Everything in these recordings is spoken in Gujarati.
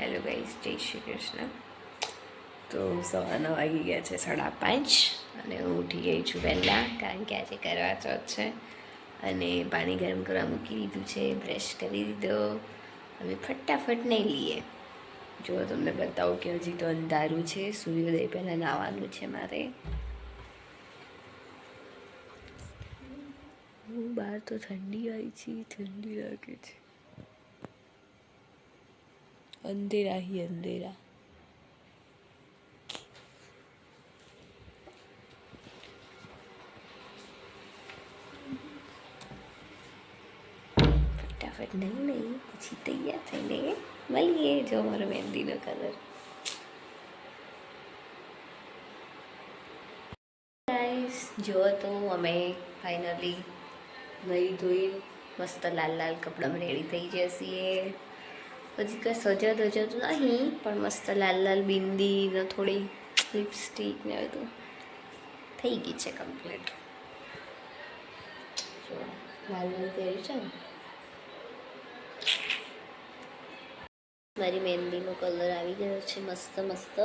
હેલો ગાઈસ, જય શ્રી કૃષ્ણ. તો સવારના વાગી ગયા છે સાડા પાંચ અને હું ઉઠી ગઈ છું વહેલા, કારણ કે આજે કરવા ચોથ છે. અને પાણી ગરમ કરવા મૂકી દીધું છે, બ્રશ કરી દીધો. હવે ફટાફટ નહીં લઈએ જો તમને બતાવું કે હજી તો અંધારું છે, સૂર્યોદય પહેલાં નાહવાનું છે મારે. હું બહાર તો ઠંડી આવી છે, ઠંડી લાગે છે. અંધેરા હી અંધેરા. ફટાફટ નહીં નહીં, પછી તૈયાર થઈને મળીએ જો અમારો મહેંદીનો કલર જો તો અમે ફાઇનલી નહીં ધોઈ, મસ્ત લાલ લાલ કપડામાં રેડી થઈ જઈએ. હજી કંઈ સજત તો નહીં પણ મસ્ત લાલ લાલ બિંદી ને થોડી લિપસ્ટિક ને બધું. થઈ ગઈ છે કમ્પ્લીટ લાલ લાલ પહેર્યું છે મારી મહેંદીનો કલર આવી ગયો છે મસ્ત મસ્ત.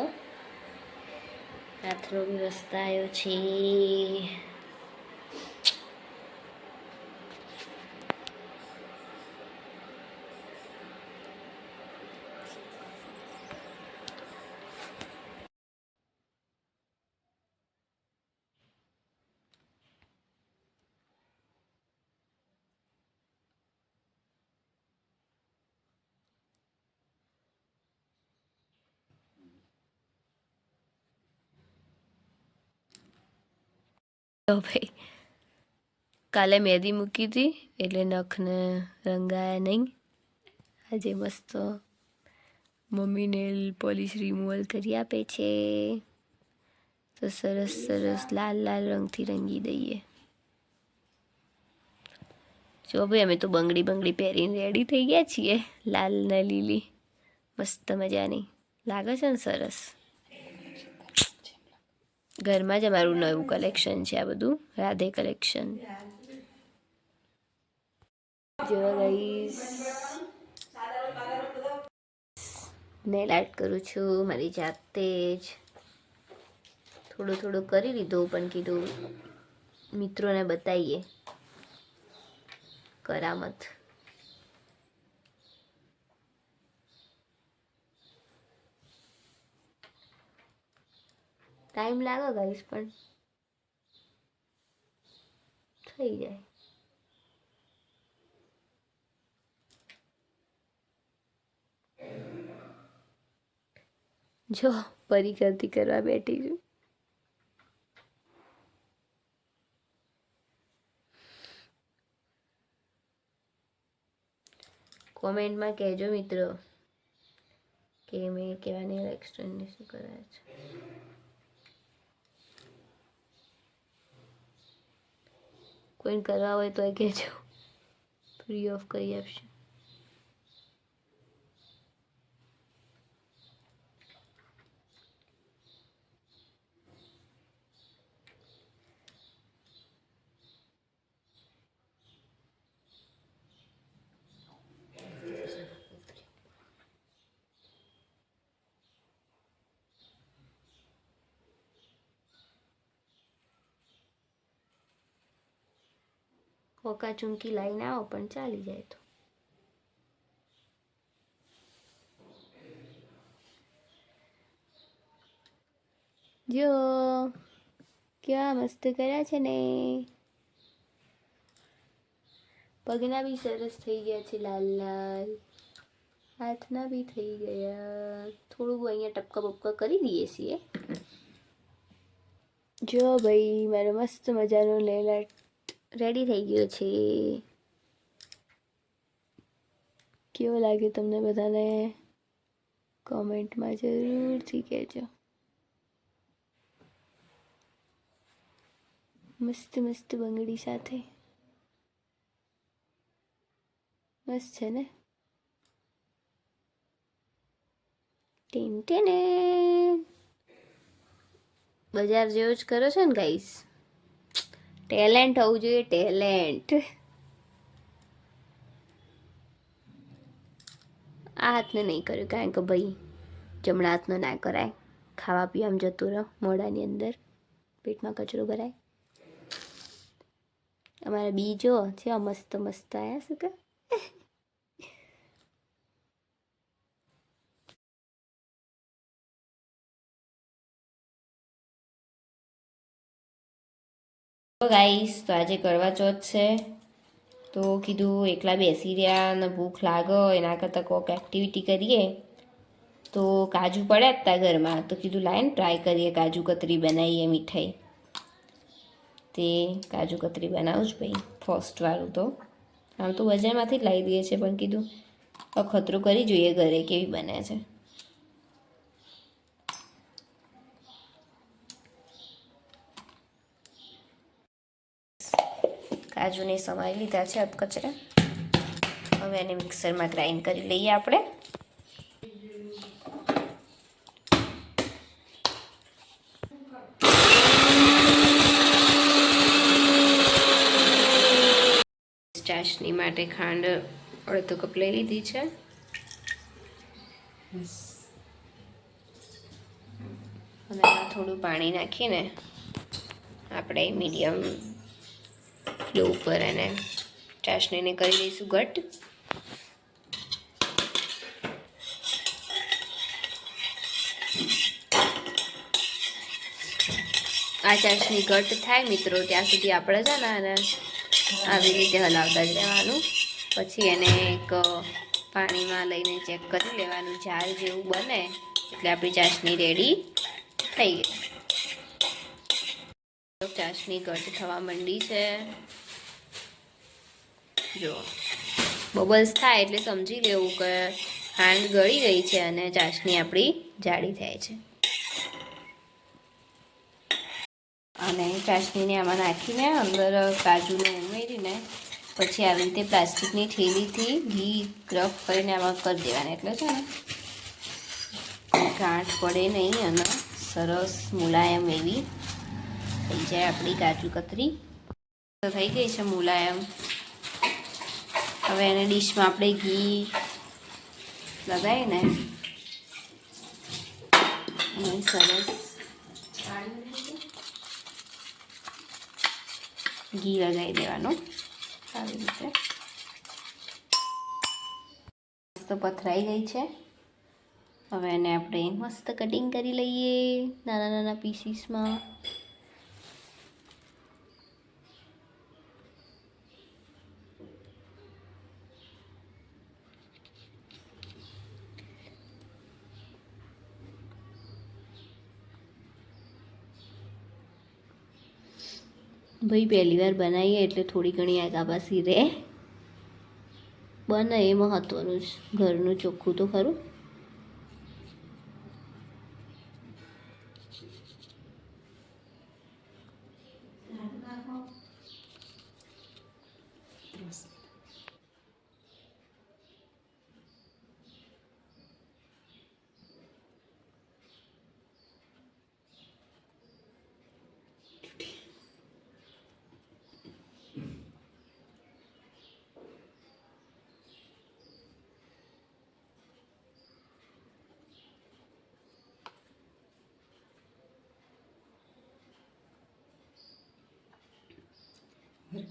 હાથનો બી મસ્ત આવ્યો છે તો ભાઈ, કાલે મહેંદી મૂકી હતી, એટલે નખને રંગાયા નહીં. આજે મસ્ત મમ્મી નેલ પોલિશ રિમૂવલ કરી આપે છે. તો સરસ સરસ લાલ લાલ રંગથી રંગી દઈએ. જો ભાઈ, અમે તો બંગડી બંગડી પહેરીને રેડી થઈ ગયા છીએ, લાલ ને લીલી. મસ્ત મજાની. લાગે છે ને સરસ? ઘરમાં જ અમારું નવું કલેક્શન છે આ બધું, રાધે કલેક્શન જો ગાઈસ નેલ આર્ટ કરું છું, મારી જાતે જ. થોડું થોડું કરી લીધું, પણ કીધું મિત્રોને બતાવીએ કરામત. ટાઈમ લાગે ગાઈસ, પણ થઈ જાય. જો પરિકરતી કરવા બેઠી છું. કોમેન્ટમાં કહેજો મિત્રો, કે મેં કેવા નેલ એક્સટેન્ડ શું કરાયા છે. કોઈને કરવા હોય તો એ કહેજો ફ્રી ઓફ કરી આપશે કોકા ચૂંકી લાઈને આવો, પણ ચાલી જાય તો. જો, કેવા મસ્ત કર્યા છે ને. પગના બી સરસ થઈ ગયા છે, લાલ લાલ. હાથના બી થઈ ગયા. થોડું અહીંયા ટપકા બપકા કરી દઈએ છીએ. જો ભાઈ, મારો મસ્ત મજાનો લેલા રેડી થઈ ગયો છે. કેવો લાગ્યો તમને બધાને? કોમેન્ટમાં જરૂરથી કહેજો. મસ્ત મસ્ત બંગડી સાથે. મસ્ત છે ને? ટીન બજાર જેવો જ કરો છો ને ગાઈસ ટેલેન્ટ હોવું જોઈએ, ટેલેન્ટ. આ હાથને નહીં કર્યું, કારણ કે ભાઈ જમણા હાથનો ના કરાય. ખાવા પીવામાં જતું રહો, મોઢાની અંદર, પેટમાં કચરો ભરાય. અમારા બીજો છે મસ્ત મસ્ત આવ્યા શું કે? ગાઈસ તો આજે કરવા ચોથ છે. તો કીધું એકલા બેસી રહ્યા અને ભૂખ લાગે, એના કરતાં કોઈક એક્ટિવિટી કરીએ. તો કાજુ પડ્યા જ તા ઘરમાં. તો કીધું લાઈને ટ્રાય કરીએ કાજુ કતરી બનાવીએ મીઠાઈ. તે કાજુ કતરી બનાવું જ ભાઈ ફર્સ્ટવાળું તો. આમ તો બજારમાંથી જ લાવી દઈએ છીએ, પણ કીધું અખતરું કરી જોઈએ ઘરે કેવી બને છે. કાજુને સમારી લીધા છે અપકચરા. હવે એને મિક્સરમાં ગ્રાઇન્ડ કરી લઈએ આપણે. ચાશની માટે ખાંડ અડધો કપ લઈ લીધી છે. અને થોડું પાણી નાખીને આપણે મીડિયમ ફ્લો ઉપર એને ચાસણીને કરી દઈશું ઘટ. આ ચાસણી ઘટ થાય મિત્રો, ત્યાં સુધી આપણે છે ને એને આવી રીતે હલાવતા જ રહેવાનું. પછી એને એક પાણીમાં લઈને ચેક કરી લેવાનું. જાર જેવું બને એટલે આપણી ચાસણી રેડી થઈ ગઈ. ચાસણી ઘટ થવા માંડી છે. જો, બબલ્સ થાય એટલે સમજી લેવું કે ખાંડ ગળી ગઈ છે અને ચાસણી આપણી જાડી થાય છે. અને ચાસણીને આમાં નાખીને અંદર કાજુને ઉમેરીને પછી આવી રીતે પ્લાસ્ટિકની થેલીથી ઘી રફ કરીને આમાં કરી દેવાના. એટલે છે ને, ગાંઠ પડે નહીં અને સરસ મુલાયમ એવી થઈ જાય આપણી કાજુ કતરી. તો થઈ ગઈ છે મુલાયમ. હવે એને ડીશમાં આપણે ઘી લગાવીને અને સરસ ઘી લગાવી દેવાનું. આવી રીતે. મસ્ત પથરાઈ ગઈ છે. હવે એને આપણે મસ્ત કટિંગ કરી લઈએ નાના નાના પીસીસમાં ભાઈ, પહેલી વાર બનાવીએ એટલે થોડી ઘણી આગાપાસી રહે. બને એ મહત્ત્વનું જ. ઘરનું ચોખ્ખું તો ખરું.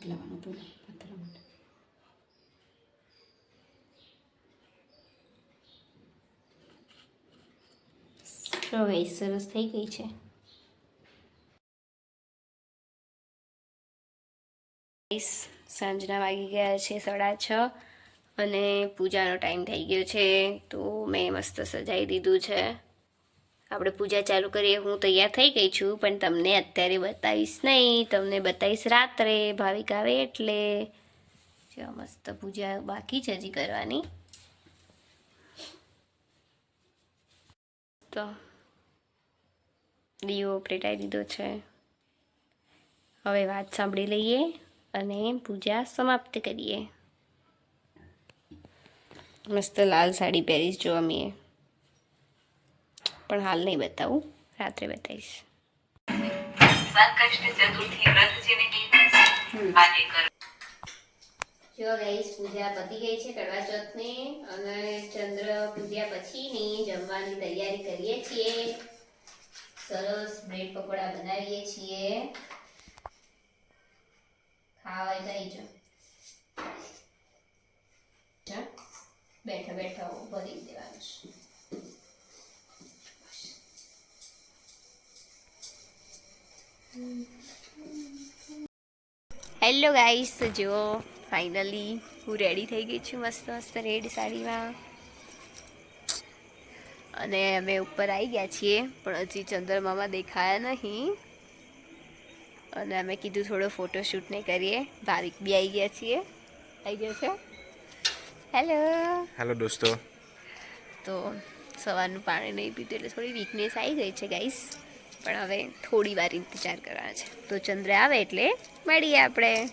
લાવવાનું હતું પથરા માટે તો સરસ થઈ ગઈ છે સાંજના વાગી ગયા છે સાડા છ અને પૂજાનો ટાઈમ થઈ ગયો છે તો મેં મસ્ત સજાવી દીધું છે આપણે પૂજા ચાલુ કરીએ, હું તૈયાર થઈ ગઈ છું, પણ તમને અત્યારે બતાવીશ નહીં. તમને બતાવીશ રાત્રે, ભાવિક આવે એટલે. જો મસ્ત પૂજા બાકી છે હજી કરવાની. તો દીવો પ્રેટાઈ દીધો છે. હવે વાત સાંભળી લઈએ અને પૂજા સમાપ્ત કરીએ. મસ્ત લાલ સાડી પહેરીશ જો અમે પણ હાલ નહીં બતાવું. રાત્રે બતાવીશ. જો ગાઈસ પૂજા પતી ગઈ છે કડવા ચોથને અને ચંદ્ર પૂજ્યા પછીની જમવાની તૈયારી કરીએ છીએ. સરસ બ્રેડ પકોડા બનાવીએ છીએ. ખાવા જઈ જો. જો, બેઠા બેઠા ભરી દેવાનું છે. હેલો ગાઈસ જો જુઓ ફાઇનલી હું રેડી થઈ ગઈ છું મસ્ત મસ્ત રેડ સાડીમાં. અને અમે ઉપર આવી ગયા છીએ પણ હજી ચંદ્રમામાં દેખાયા નહીં. અને અમે કીધું થોડો ફોટોશૂટ ને કરીએ. ભાવિક બી આવી ગયા છીએ. આવી ગયો છે? હેલો હેલો દોસ્તો. તો સવારનું પાણી નહીં પીધું એટલે થોડી વીકનેસ આવી ગઈ છે ગાઈસ પણ હવે થોડી વાર ઇંતજાર કરવાનો છે. તો ચંદ્ર આવે એટલે મળીએ આપણે.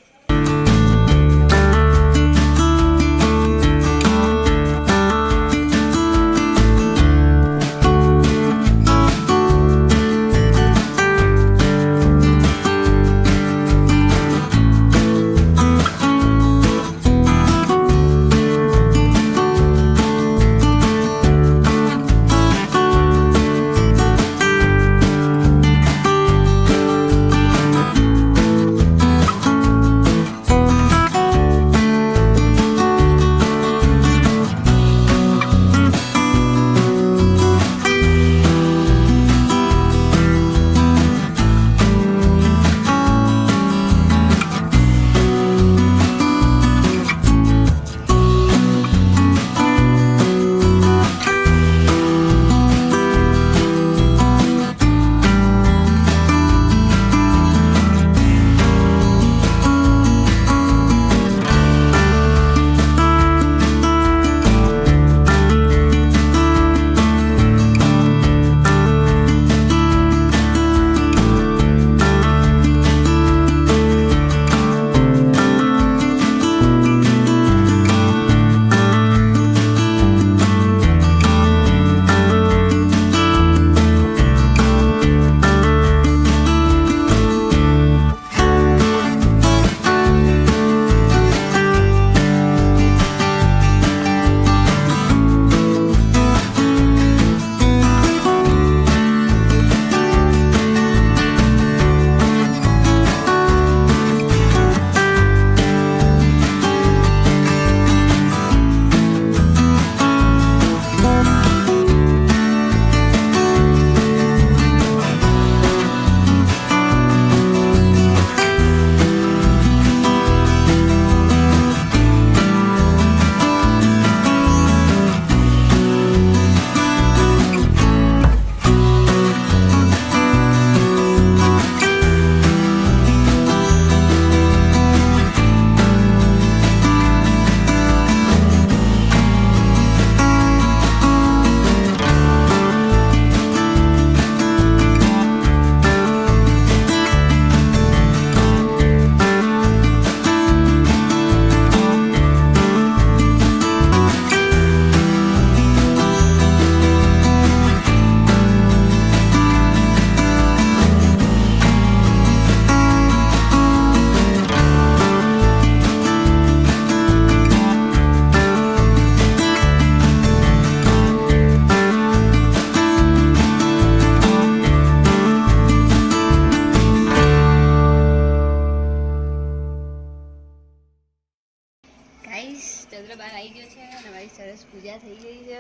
પૂજા થઈ ગઈ છે.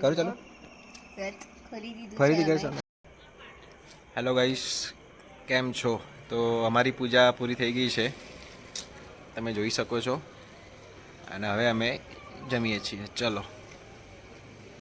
કરું ચાલુ? ફરીથી છે કરશો હેલો ગાઈસ કેમ છો? તો અમારી પૂજા પૂરી થઈ ગઈ છે. તમે જોઈ શકો છો. અને હવે અમે જમીએ છીએ. ચલો.